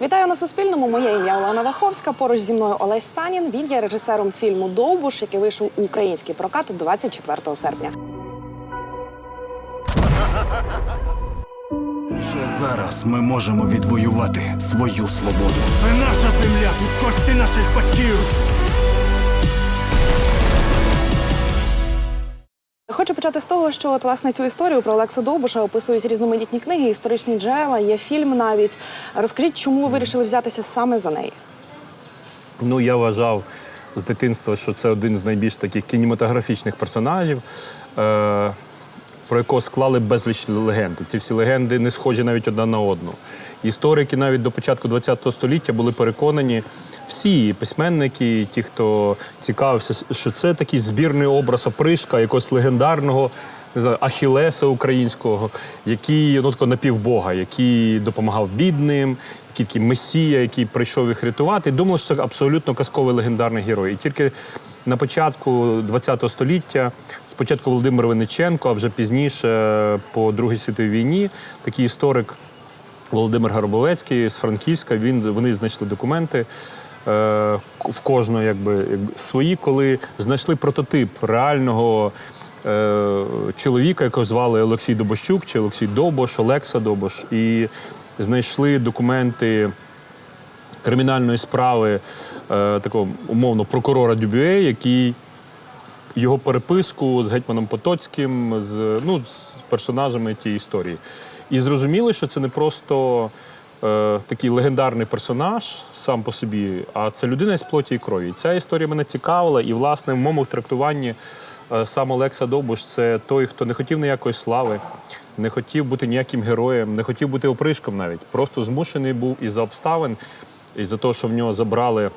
Вітаю на Суспільному. Моє ім'я Олена Ваховська. Поруч зі мною Олесь Санін. Він є режисером фільму Довбуш, який вийшов у український прокат 24 серпня. Лише зараз ми можемо відвоювати свою свободу. Це наша земля, тут кості наших батьків. Хочу почати з того, що от, власне цю історію про Олекса Довбуша описують різноманітні книги, історичні джерела, є фільм навіть. Розкажіть, чому ви вирішили взятися саме за неї? Ну, я вважав з дитинства, що це один з найбільш таких кінематографічних персонажів, е, про якого склали безліч легенд. Ці всі легенди не схожі навіть одна на одну. Історики навіть до початку ХХ століття були переконані, всі письменники, ті, хто цікавився, що це такий збірний образ опришка, якогось легендарного. Не знаю, Ахілеса українського, який ну, такого напівбога, який допомагав бідним, який месія, який прийшов їх рятувати. І думали, що це абсолютно казковий легендарний герой. І тільки на початку ХХ століття, спочатку Володимир Винниченко, а вже пізніше, по Другій світовій війні, такий історик Володимир Гарбовецький з Франківська. Він вони знайшли документи. е, В кожного якби свої, коли знайшли прототип реального е, чоловіка, якого звали Олексій Добощук чи Олексій Добош, Олекса Добош, і знайшли документи кримінальної справи е, такого умовно прокурора Дюбює, який його переписку з гетьманом Потоцьким, з, ну, з персонажами тієї історії. І зрозуміли, що це не просто е, такий легендарний персонаж сам по собі, а це людина з плоті і крові. І ця історія мене цікавила, і, власне, в моєму трактуванні е, сам Олекса Довбуш це той, хто не хотів ніякої слави, не хотів бути ніяким героєм, не хотів бути опришком навіть. Просто змушений був із-за обставин, із-за того, що в нього забрали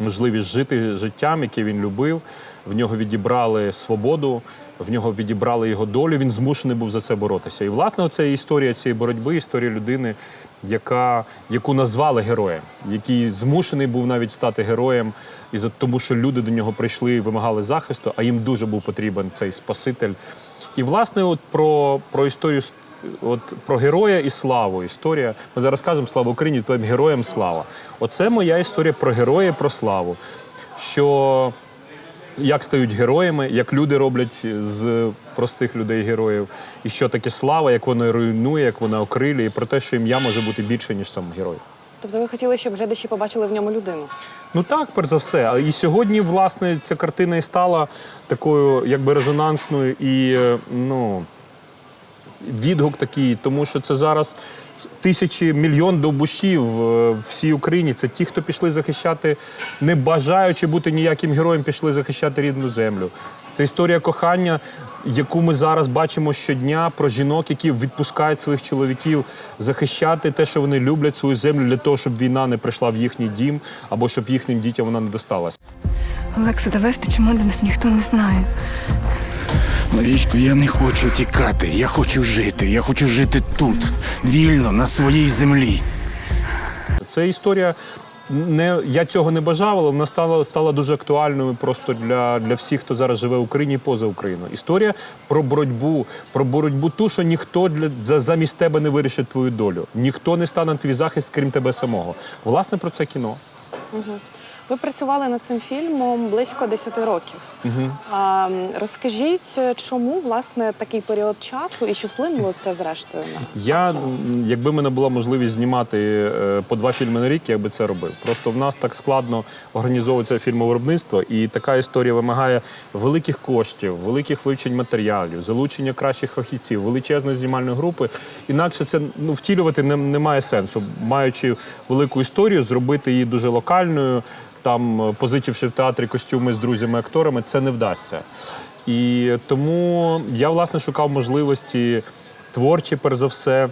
можливість жити життям, яке він любив. В нього відібрали свободу, в нього відібрали його долю. Він змушений був за це боротися. І власне це історія цієї боротьби, історія людини, яка, яку назвали героєм, який змушений був навіть стати героєм, і за тому, що люди до нього прийшли і вимагали захисту, а їм дуже був потрібен цей спаситель. І власне, от про, про історію От про героя і славу. Історія. Ми зараз кажемо слава Україні, то героям слава. Оце моя історія про героя, і про славу. Що як стають героями, як люди роблять з простих людей героїв, і що таке слава, як вона руйнує, як вона окрилює, і про те, що ім'я може бути більше, ніж сам герой. Тобто ви хотіли, щоб глядачі побачили в ньому людину? Ну так, перш за все. А І сьогодні, власне, ця картина і стала такою, якби резонансною і е, ну. Відгук такий, тому що це зараз тисячі мільйон довбушів е, в всій Україні. Це ті, хто пішли захищати, не бажаючи бути ніяким героєм, пішли захищати рідну землю. Це історія кохання, яку ми зараз бачимо щодня про жінок, які відпускають своїх чоловіків захищати те, що вони люблять свою землю, для того, щоб війна не прийшла в їхній дім або щоб їхнім дітям вона не досталася. Олекса, давай втечемо, де нас ніхто не знає. Марічко, я не хочу тікати. Я хочу жити. Я хочу жити тут, вільно, на своїй землі. Це історія. Не я цього не бажав, але вона стала стала дуже актуальною просто для, для всіх, хто зараз живе в Україні і поза Україною. Історія про боротьбу, про боротьбу ту, що ніхто для за, замість тебе не вирішить твою долю. Ніхто не стане на твій захист, крім тебе самого. Власне, про це кіно. Ви працювали над цим фільмом близько 10 років. А, м, розкажіть, чому власне такий період часу і чи вплинуло це зрештою на Я, якби мене була можливість знімати е, по два фільми на рік, я би це робив. Просто в нас так складно організовується фільмовиробництво, і така історія вимагає великих коштів, великих вивчень матеріалів, залучення кращих фахівців, величезної знімальної групи. Інакше це ну, втілювати не, немає сенсу, маючи велику історію, зробити її дуже локальною. Там, е, позичивши в театрі костюми з друзями-акторами, це не вдасться. І тому я власне шукав можливості творчі, перш за все.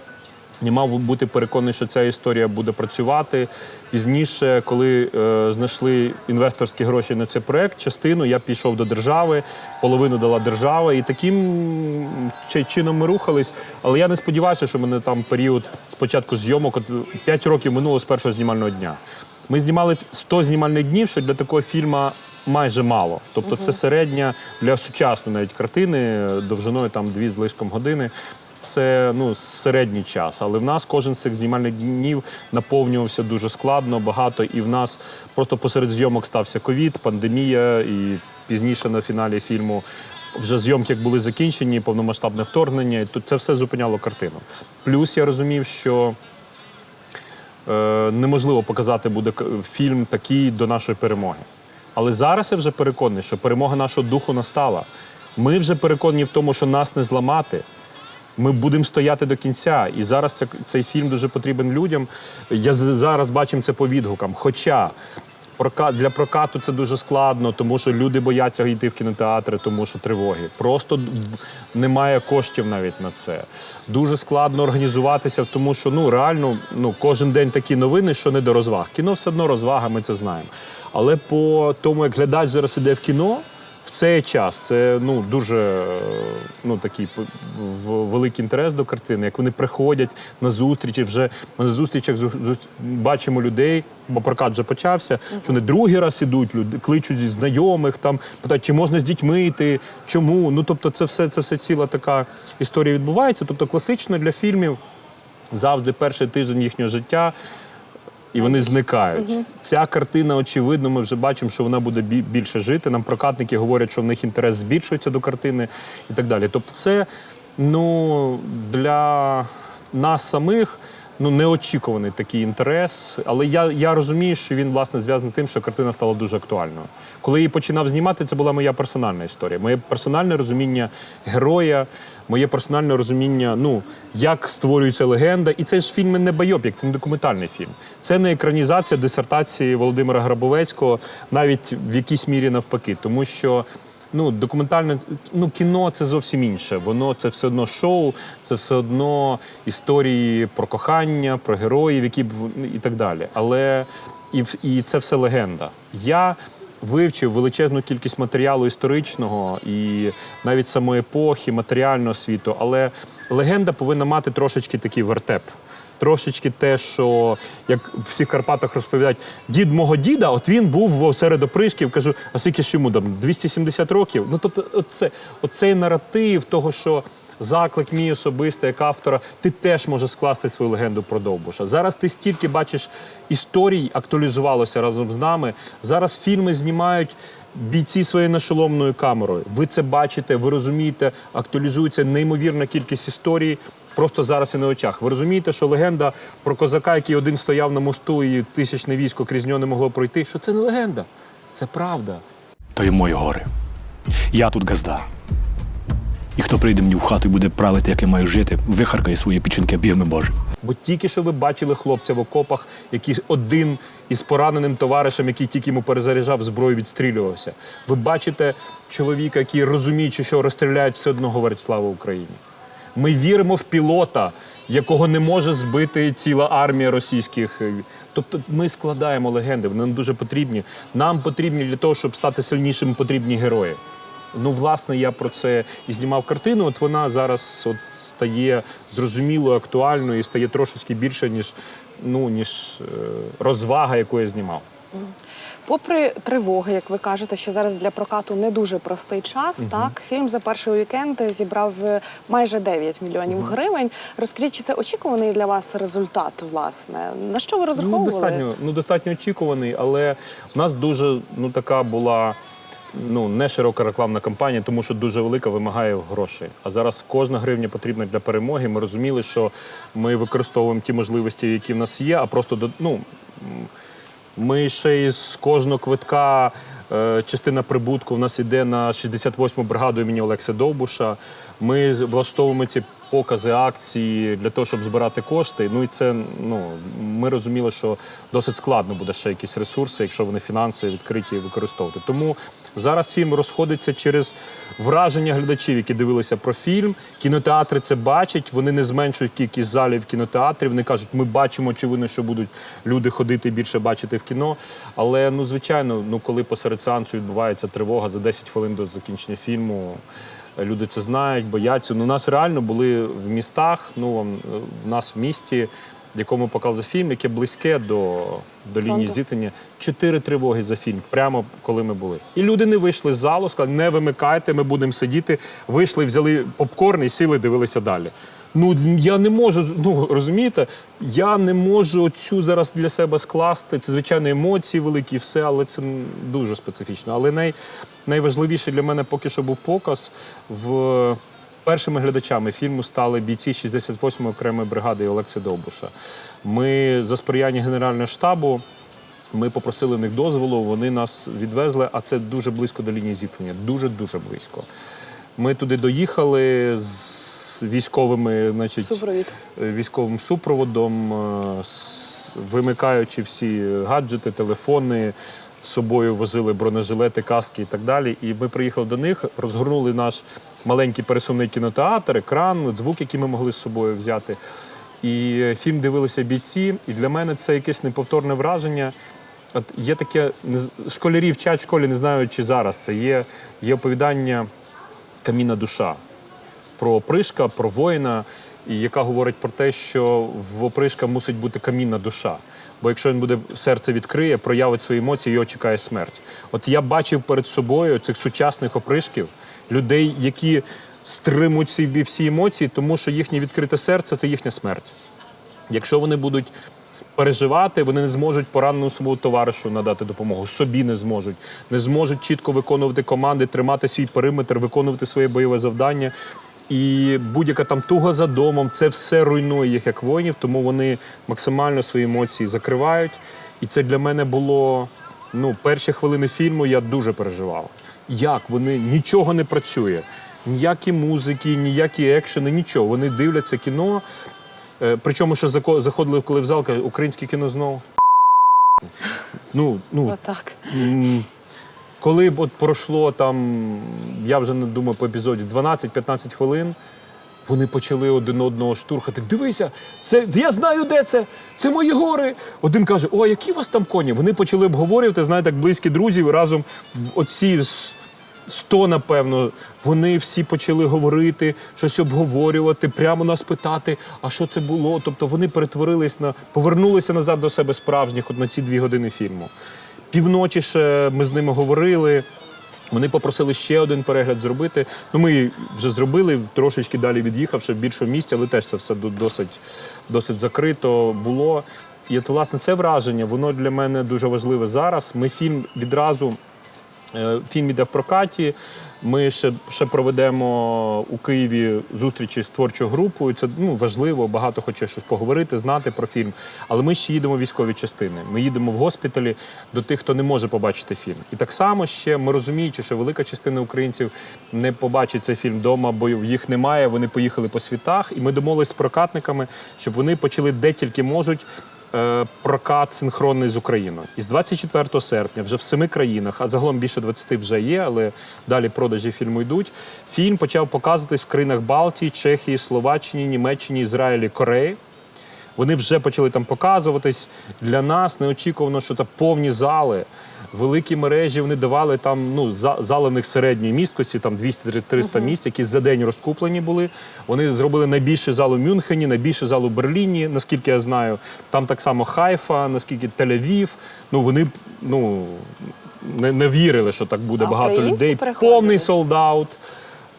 Не мав бути переконаний, що ця історія буде працювати. Пізніше, коли е, знайшли інвесторські гроші на цей проект, частину я пішов до держави, половину дала держава, і таким чином ми рухались. Але я не сподівався, що мене там період спочатку зйомок, от 5 років минуло з першого знімального дня. Ми знімали 100 знімальних днів, що для такого фільму майже мало. Тобто це середня для сучасної навіть картини довжиною там дві з лишком години. це ну, середній час. Але в нас кожен з цих знімальних днів наповнювався дуже складно, багато. І в нас просто посеред зйомок стався ковід, пандемія, і пізніше на фіналі фільму. Вже зйомки як були закінчені, повномасштабне вторгнення, і тут це все зупиняло картину. Плюс я розумів, що е, неможливо показати буде фільм такий до нашої перемоги. Але зараз я вже переконаний, що перемога нашого духу настала. Ми вже переконані в тому, що нас не зламати. Ми будемо стояти до кінця. І зараз цей фільм дуже потрібен людям. Я зараз бачимо це по відгукам. Хоча для прокату це дуже складно, тому що люди бояться йти в кінотеатри, тому що тривоги. Просто немає коштів навіть на це. Дуже складно організуватися, тому що ну реально ну, кожен день такі новини, що не до розваг. Кіно все одно розвага, ми це знаємо. Але по тому, як глядач зараз іде в кіно, в цей час це ну дуже ну такий великий інтерес до картини. Як вони приходять на зустрічі, вже ми на зустрічах зу- зу- бачимо людей, бо прокат вже почався. Що вони другий раз ідуть, люди кличуть зі знайомих, там питають, чи можна з дітьми йти, чому. Ну тобто, це все це все ціла така історія відбувається. Тобто, класично для фільмів завжди перший тиждень їхнього життя. І вони зникають. Ця картина, очевидно, ми вже бачимо, що вона буде більше жити. Нам прокатники говорять, що в них інтерес збільшується до картини і так далі. Тобто, це ну, для нас самих ну, неочікуваний такий інтерес. Але я, я розумію, що він власне зв'язаний з тим, що картина стала дуже актуальною. Коли її починав знімати, це була моя персональна історія, моє персональне розуміння героя, моє персональне розуміння, ну як створюється легенда. І це ж фільм не байопік, це не документальний фільм. Це не екранізація дисертації Володимира Грабовецького, навіть в якійсь мірі навпаки, тому що. Ну, документальне ну, кіно це зовсім інше. Воно це все одно шоу, це все одно історії про кохання, про героїв, які і так далі. Але і, і це все легенда. Я вивчив величезну кількість матеріалу історичного і навіть самої епохи, матеріального світу. Але легенда повинна мати трошечки такий вертеп. Трошечки те, що як в всіх Карпатах розповідають, дід мого діда, от він був серед опришків, кажу, а скільки ж йому там 270 років. Ну тобто, оце, оцей наратив того, що заклик мій особистий, як автора, ти теж можеш скласти свою легенду про Довбуша. Зараз ти стільки бачиш історій, актуалізувалося разом з нами. Зараз фільми знімають. Бійці своєю нашоломною камерою. Ви це бачите, ви розумієте, актуалізується неймовірна кількість історій просто зараз і на очах. Ви розумієте, що легенда про козака, який один стояв на мосту і тисячне військо крізь нього не могло пройти, що це не легенда, це правда. То є мої гори. Я тут газда. І хто прийде мені в хату і буде правити, як я маю жити, вихаркає свої печінки бігми Божі. Бо тільки що ви бачили хлопця в окопах, який один із пораненим товаришем, який тільки йому перезаряджав зброю, відстрілювався. Ви бачите чоловіка, який розуміючи, що розстріляють, все одно говорить слава Україні. Ми віримо в пілота, якого не може збити ціла армія російських. Тобто ми складаємо легенди, вони нам дуже потрібні. Нам потрібні для того, щоб стати сильнішими, потрібні герої. Ну, власне, я про це і знімав картину. От вона зараз от стає зрозумілою, актуальною і стає трошечки більше, ніж, ну, ніж е, розвага, яку я знімав. Попри тривоги, як ви кажете, що зараз для прокату не дуже простий час, так фільм за перший вікенд зібрав е, майже 9 мільйонів гривень. Розкажіть, чи це очікуваний для вас результат? Власне, на що ви Ну, розраховували? достатньо, ну, достатньо очікуваний, але в нас дуже ну, така була ну, не широка рекламна кампанія, тому що дуже велика вимагає грошей. А зараз кожна гривня потрібна для перемоги. Ми розуміли, що ми використовуємо ті можливості, які в нас є, а просто ну, ми ще із кожного квитка е, частина прибутку в нас іде на 68-му бригаду імені Олекса Довбуша. Ми влаштовуємо ці покази акції для того, щоб збирати кошти. Ну і це ну ми розуміли, що досить складно буде ще якісь ресурси, якщо вони фінанси відкриті використовувати. Тому зараз фільм розходиться через враження глядачів, які дивилися про фільм. Кінотеатри це бачать. Вони не зменшують кількість залів кінотеатрів. Вони кажуть, ми бачимо, очевидно, що будуть люди ходити більше бачити в кіно. Але ну звичайно, ну коли посеред сеансу відбувається тривога за 10 хвилин до закінчення фільму. Люди це знають, бояться. Ну, у нас реально були в містах. Ну е, в нас в місті, в якому показали фільм, яке близьке до, до лінії зіткнення. Чотири тривоги за фільм, прямо коли ми були. І люди не вийшли з залу, сказали, не вимикайте, ми будемо сидіти. Вийшли, взяли попкорн і сіли, дивилися далі. Ну я не можу, ну розумієте, я не можу цю зараз для себе скласти. Це звичайно емоції великі, і все, але це дуже специфічно. Але най, найважливіше для мене поки що був показ в. Першими глядачами фільму стали бійці 68-ї окремої бригади Олекси Довбуша. Ми за сприяння Генерального штабу ми попросили в них дозволу, вони нас відвезли, а це дуже близько до лінії зіткнення. Дуже-дуже близько. Ми туди доїхали з військовими, значить, Супровід. е, військовим супроводом, е, з- вимикаючи всі гаджети, телефони. З собою возили бронежилети, каски і так далі. І ми приїхали до них, розгорнули наш маленький пересувний кінотеатр, екран, звук, який ми могли з собою взяти. І е, фільм дивилися бійці, і для мене це якесь неповторне враження. От є таке, школярі вчать в школі, не знаю, чи зараз це є, є оповідання Камінна душа про опришка, про воїна, яка говорить про те, що в опришка мусить бути камінна душа. Бо якщо він буде серце відкриє, проявить свої емоції, його чекає смерть. От я бачив перед собою цих сучасних опришків, людей, які стримують собі всі емоції, тому що їхнє відкрите серце це їхня смерть. Якщо вони будуть переживати, вони не зможуть пораненому своєму товаришу надати допомогу, собі не зможуть, не зможуть чітко виконувати команди, тримати свій периметр, виконувати своє бойове завдання. І будь-яка там туга за домом, це все руйнує їх як воїнів, тому вони максимально свої емоції закривають. І це для мене було ну, перші хвилини фільму я дуже переживав. Як вони нічого не працює, ніякі музики, ніякі екшени, нічого. Вони дивляться кіно. Е, Причому, що заходили, коли в зал, кажуть, українське кіно знову. Ну, ну, Отак. Коли б от пройшло там, я вже не думаю по епізоді, 12-15 хвилин, вони почали один одного штурхати. Дивися, це я знаю, де це. Це мої гори. Один каже: О, які у вас там коні? Вони почали обговорювати, знаєте, як близькі друзі, разом в оці 100, напевно, вони всі почали говорити, щось обговорювати, прямо нас питати, а що це було. Тобто вони перетворились на повернулися назад до себе справжніх от на ці дві години фільму. Півночі ще ми з ними говорили. Вони попросили ще один перегляд зробити. Ну, ми вже зробили, трошечки далі від'їхавши в більшому місці, але теж це все досить, досить закрито було. І от, власне, це враження, воно для мене дуже важливе зараз. Ми фільм відразу. Е, Фільм іде в прокаті. Ми ще, ще проведемо у Києві зустрічі з творчою групою. Це ну, важливо, багато хоче щось поговорити, знати про фільм. Але ми ще їдемо в військові частини. Ми їдемо в госпіталі до тих, хто не може побачити фільм. І так само ще ми розуміючи, що велика частина українців не побачить цей фільм вдома, бо їх немає. Вони поїхали по світах. І ми домовились з прокатниками, щоб вони почали де тільки можуть прокат синхронний з Україною. І з 24 серпня вже в семи країнах, а загалом більше 20 вже є, але далі продажі фільму йдуть. Фільм почав показуватись в країнах Балтії, Чехії, Словаччині, Німеччині, Ізраїлі, Кореї. Вони вже почали там показуватись. Для нас неочікувано, що це повні зали. Великі мережі вони давали там ну, за- зали в них середньої місткості, там 200-300 місць, які за день розкуплені були. Вони зробили найбільший зал у Мюнхені, найбільший зал у Берліні, наскільки я знаю. Там так само Хайфа, наскільки Тель-Авів. Ну вони ну, не, не вірили, що так буде А багато людей. приходили? Повний солдат.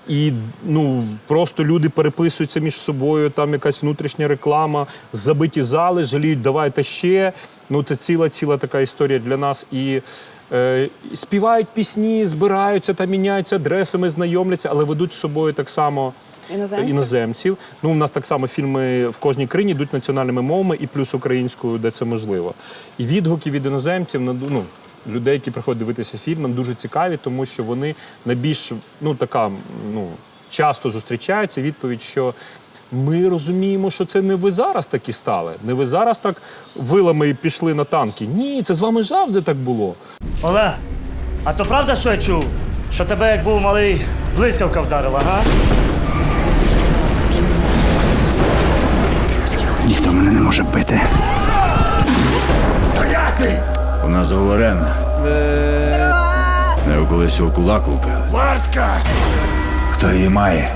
І ну просто люди переписуються між собою, там якась внутрішня реклама, забиті зали, жаліють, давайте ще. Ну це ціла ціла така історія для нас. І е, співають пісні, збираються та міняються адресами, знайомляться, але ведуть з собою так само. Іноземців? іноземців. Ну, у нас так само фільми в кожній країні йдуть національними мовами і плюс українською, де це можливо. І відгуки від іноземців на ну, людей, які приходять дивитися фільм, нам дуже цікаві, тому що вони найбільш ну така ну часто зустрічаються. Відповідь, що. Ми розуміємо, що це не ви зараз такі стали, не ви зараз так вилами пішли на танки. Ні, це з вами завжди так було. Олег, а то правда, що я чув? Що тебе, як був малий, блискавка вдарила, га? Ніхто мене не може вбити. Стояти! Вона заговорена. Не колись у кулаку вбили. Вартка! Хто її має,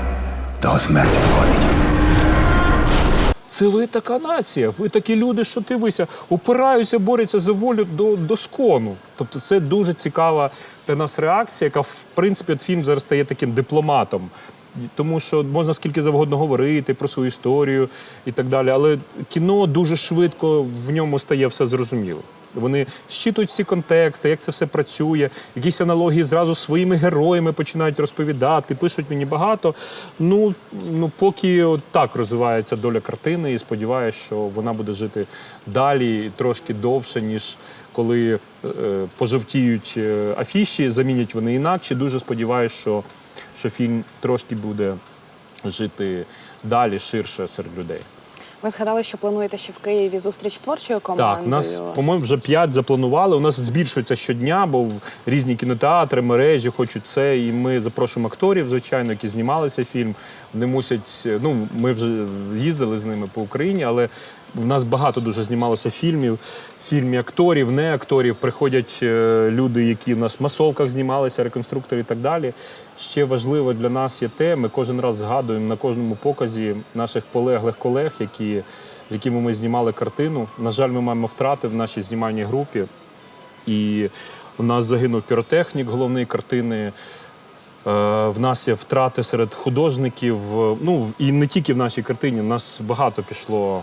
того смерть входить. Це ви така нація, ви такі люди, що дивися, опираються, борються за волю до, до скону. Тобто це дуже цікава для нас реакція, яка в принципі от фільм зараз стає таким дипломатом тому що можна скільки завгодно говорити про свою історію і так далі. Але кіно дуже швидко в ньому стає все зрозуміло. Вони щитують всі контексти, як це все працює, якісь аналогії зразу своїми героями починають розповідати, пишуть мені багато. Ну, ну поки так розвивається доля картини, і сподіваюся, що вона буде жити далі трошки довше, ніж коли е, пожовтіють е, афіші, замінять вони інакше. Дуже сподіваюся, що, що фільм трошки буде жити далі ширше серед людей. Ви згадали, що плануєте ще в Києві зустріч творчою командою. Так, у нас, по-моєму, вже п'ять запланували. У нас збільшується щодня, бо різні кінотеатри, мережі хочуть це. І ми запрошуємо акторів, звичайно, які знімалися фільм. Вони мусять. Ну, ми вже їздили з ними по Україні, але в нас багато дуже знімалося фільмів. Фільмі акторів, не акторів. Приходять е, люди, які в нас в масовках знімалися, реконструктори і так далі. Ще важливо для нас є те, ми кожен раз згадуємо на кожному показі наших полеглих колег, які, з якими ми знімали картину. На жаль, ми маємо втрати в нашій знімальній групі. І у нас загинув піротехнік головної картини. Е, В нас є втрати серед художників. Ну і не тільки в нашій картині. У нас багато пішло.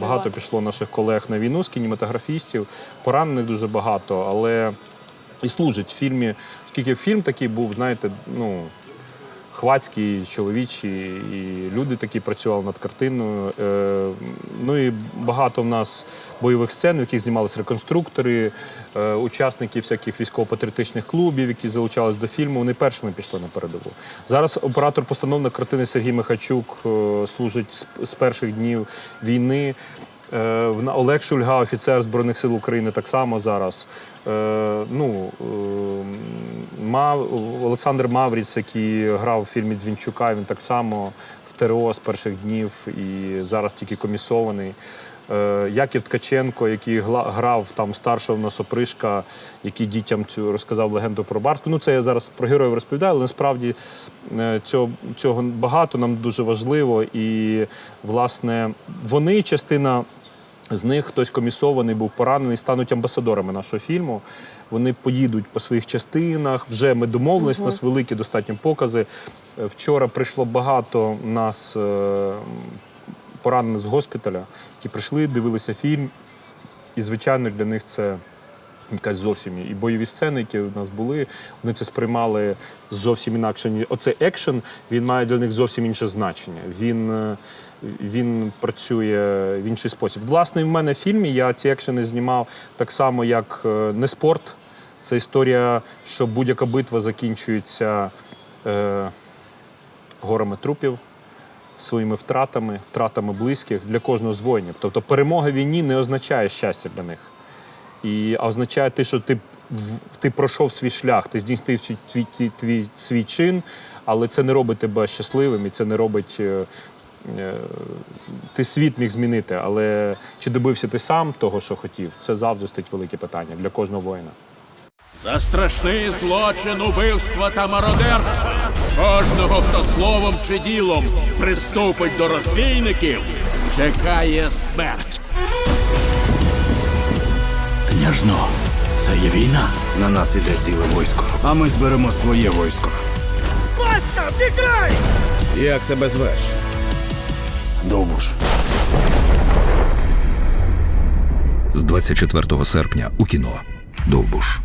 Багато пішло наших колег на війну з кінематографістів. Поранених дуже багато, але і служить в фільмі. Оскільки фільм такий був, знаєте, ну Хвацькі, чоловічі, і люди такі працювали над картиною. Ну і багато в нас бойових сцен, в яких знімалися реконструктори, е, учасники всяких військово-патріотичних клубів, які залучались до фільму. Вони першими пішли на передову. Зараз оператор-постановник картини Сергій Михачук е, служить з- перших днів війни. Е, Олег Шульга, офіцер Збройних сил України, так само зараз. Ну, е, Олександр Мавріц, який грав у фільмі Двінчука, він так само ТРО з перших днів і зараз тільки комісований. Е, Яків Ткаченко, який грав там старшого на сопришка, опришка, який дітям цю розказав легенду про Барту. Ну, це я зараз про героїв розповідаю, але насправді е, цього, цього багато нам дуже важливо. І, власне, вони частина. З них хтось комісований був поранений, стануть амбасадорами нашого фільму. Вони поїдуть по своїх частинах. Вже ми домовились, у нас великі достатньо покази. Е, Вчора прийшло багато нас е, поранених з госпіталя, які прийшли, дивилися фільм. І, звичайно, для них це якась зовсім і бойові сцени, які у нас були, вони це сприймали зовсім інакше. Оцей екшен він має для них зовсім інше значення. Він, е, він працює в інший спосіб. Власне, в мене в фільмі я ці екшени знімав так само, як е, не спорт. Це історія, що будь-яка битва закінчується е, горами трупів, своїми втратами, втратами близьких для кожного з воїнів. Тобто перемога війні не означає щастя для них. І означає те, що ти, ти пройшов свій шлях, ти здійснив твій, твій, твій свій чин, але це не робить тебе щасливим і це не робить. е, е, Ти світ міг змінити, але чи добився ти сам того, що хотів, це завжди стоїть велике питання для кожного воїна. За страшний злочин убивства та мародерства. Кожного, хто словом чи ділом приступить до розбійників, чекає смерть. Княжно, це є війна. На нас іде ціле військо, а ми зберемо своє військо. Як себе звеш? Довбуш. з 24 серпня у кіно. Довбуш.